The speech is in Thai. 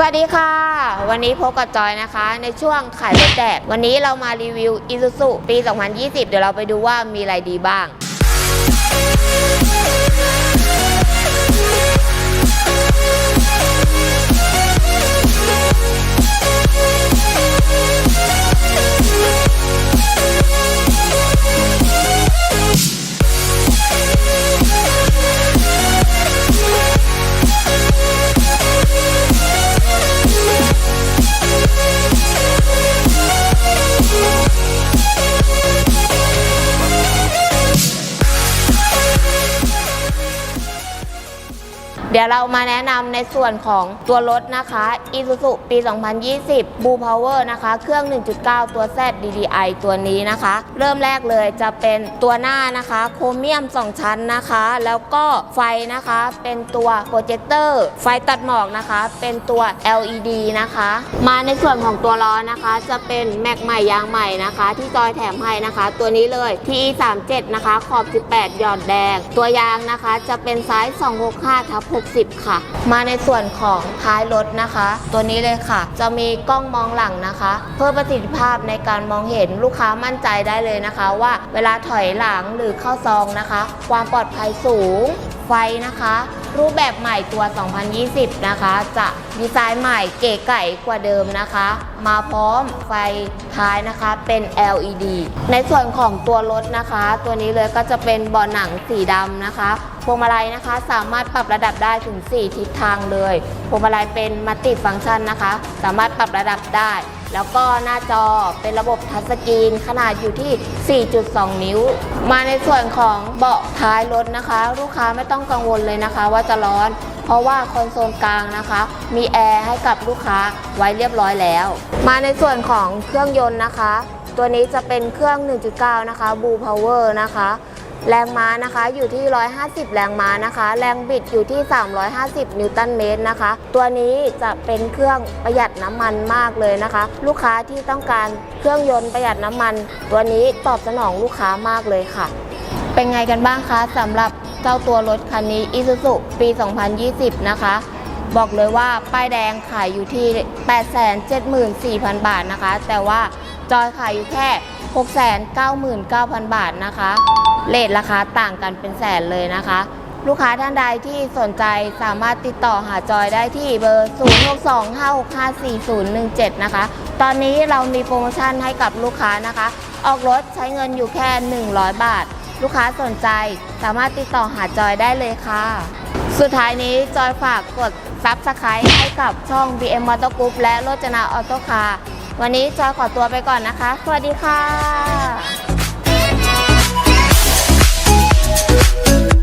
สวัสดีค่ะ วันนี้พบกับจอยนะคะ ในช่วงขายรถแดดวันนี้เรามารีวิว Isuzu ปี 2020 เดี๋ยวเราไปดูว่ามีอะไรดีบ้าง เดี๋ยวเรามาแนะนำในส่วนของตัวรถนะคะ Isuzu ปี 2020 Blue Power นะคะ เครื่อง 1.9 ตัว Z DDI ตัวนี้นะคะ เริ่มแรกเลยจะเป็นตัวหน้านะคะ โครเมียม 2 ชั้นนะคะ แล้วก็ไฟนะคะ เป็นตัวโปรเจคเตอร์ ไฟตัดหมอกนะคะ เป็นตัว LED นะคะ มาในส่วนของตัวล้อนะคะ จะเป็นแม็กใหม่ยางใหม่นะคะ ที่จอยแถมให้นะคะ ตัวนี้เลย TE 37 นะคะ ขอบ 18 หยอดแดง ตัวยางนะคะ จะเป็นไซส์ 265ทับ60 ค่ะ มาในส่วนของท้ายรถนะคะ ตัวนี้เลยค่ะ จะมีกล้องมองหลังนะคะ เพิ่มประสิทธิภาพในการมองเห็นลูกค้ามั่นใจได้เลยนะคะ ว่าเวลาถอยหลังหรือเข้าซองนะคะ ความปลอดภัยสูง ไฟนะคะ รูปแบบใหม่ตัว 2020 นะคะ จะดีไซน์ใหม่เก๋ไก่กว่าเดิมนะคะ มาพร้อมไฟท้ายนะคะเป็น LED ในส่วนของตัวรถนะคะ ตัวนี้เลยก็จะเป็นบาะหนังสีดำนะคะพวงมาลัยนะคะสามารถปรับระดับได้ถึง 4 ทิศทางเลยพวงมาลัยเป็นมัลติฟังก์ชันนะคะ สามารถปรับระดับได้ แล้วก็หน้าจอเป็นระบบทัชสกรีนขนาดอยู่ที่ 4.2 นิ้ว มาในส่วนของเบาะท้ายรถนะคะ ลูกค้าไม่ต้องกังวลเลยนะคะ ว่าจะร้อน เพราะว่าคอนโซลกลางนะคะ มีแอร์ให้กับลูกค้าไว้เรียบร้อยแล้ว มาในส่วนของเครื่องยนต์นะคะ ตัวนี้จะเป็นเครื่อง 1.9 นะคะ Blue Power นะคะ แรงม้านะคะอยู่ที่ 150 แรงม้านะคะ แรงบิดอยู่ที่ 350 นิวตันเมตรนะคะ ตัวนี้จะเป็นเครื่องประหยัดน้ำมันมากเลยนะคะ ลูกค้าที่ต้องการเครื่องยนต์ประหยัดน้ำมัน ตัวนี้ตอบสนองลูกค้ามากเลยค่ะ เป็นไงกันบ้างคะสำหรับเจ้าตัวรถคันนี้ Isuzu ปี 2020 นะคะบอกเลยว่าป้ายแดงขายอยู่ที่ 874,000 บาทนะคะ แต่ว่าจอยขายอยู่แค่ 699,000 บาทนะคะ เลทราคาต่างกันเป็นแสนเลยนะคะ ลูกค้าท่านใดที่สนใจสามารถติดต่อหาจอยได้ที่เบอร์ 0625654017 นะคะ ตอนนี้เรามีโปรโมชั่นให้กับลูกค้านะคะ ออกรถใช้เงินอยู่แค่ 100 บาท ลูกค้าสนใจสามารถติดต่อหาจอยได้เลยค่ะ สุดท้ายนี้จอยฝากกดซับสไครต์ให้กับช่อง BM Motor Group และโรจนาออโต้คาร์วันนี้จอยขอตัวไปก่อนนะคะ สวัสดีค่ะ Thank you.